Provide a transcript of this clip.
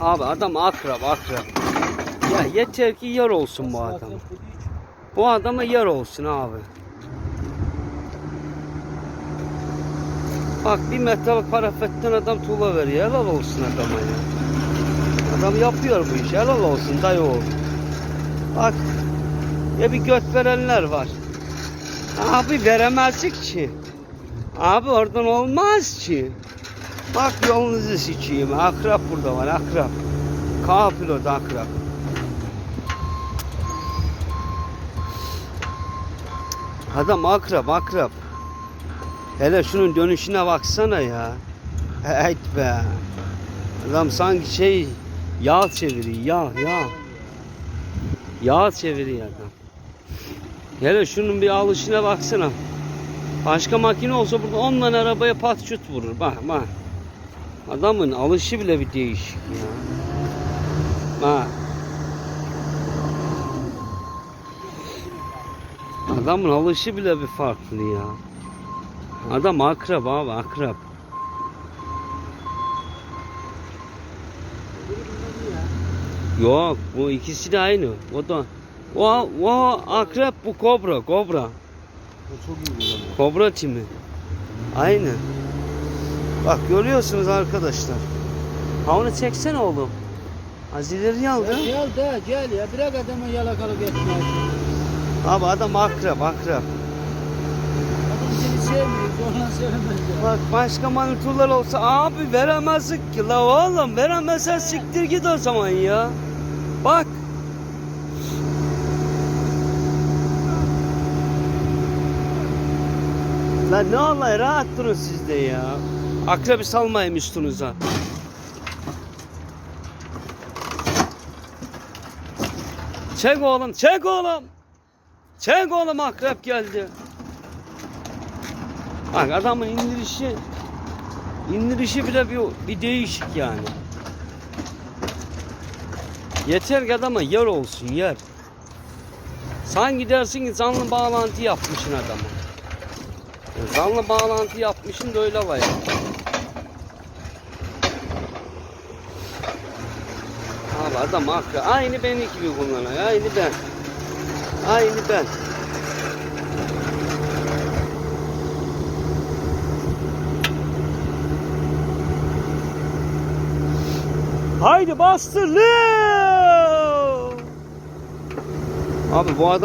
Abi adam akrab akrab. Ya yeter ki yer olsun bu adam. Bu adama yer olsun abi. Bak bir metal parafetten adam tuğla veriyor. Helal olsun adama ya. Adam yapıyor bu işi. Helal olsun dayı oğlu. Bak. Ya bir göt verenler var. Abi veremezdik ki. Abi oradan olmaz ki. Bak yolunuzu sikeyim. Akrap burada var akrap. K pilot akrap. Adam akrap akrap. Hele şunun dönüşüne baksana ya. Evet be. Adam sanki şey yağ çeviriyor yağ yağ. Yağ çeviriyor adam. Hele şunun bir alışına baksana. Başka makine olsa burada 10 tane arabaya pat şut vurur. Bak bak. Adamın alışı bile bir değişik ya. Bak. Adamın alışı bile bir farklı ya. Adam akrab abi akrab. Yok bu ikisi de aynı. O da o, o akrep bu kobra kobra. O çok iyi bu zaman. Kobra timi. Aynı. Bak görüyorsunuz arkadaşlar. Ha onu çeksene oğlum. Az ileri aldı. Ya gel de gel ya bırak adama yalakalık etme. Abi adam akrep akrep. Adam seni sevmiyor zorla sevmez. Bak başka maniturlar olsa abi veremezdik ki la oğlum veremezsen siktir git o zaman ya. Bak. Lan ne olay rahat durun siz de ya. Akrebi salmayayım üstünüze. Çek oğlum çek oğlum. Çek oğlum akrep geldi. Bak adamın indirişi indirişi bile bir, bir değişik yani. Yeter ki adama yer olsun yer. Sanki dersin ki canlı bağlantı yapmışsın adama. Ya Canlı bağlantı yapmışsın da öyle var ya. Abi adam haklı. Aynı beni gibi kullanıyor. Aynı ben. Aynı ben. Haydi bastır. Leo! Abi bu adam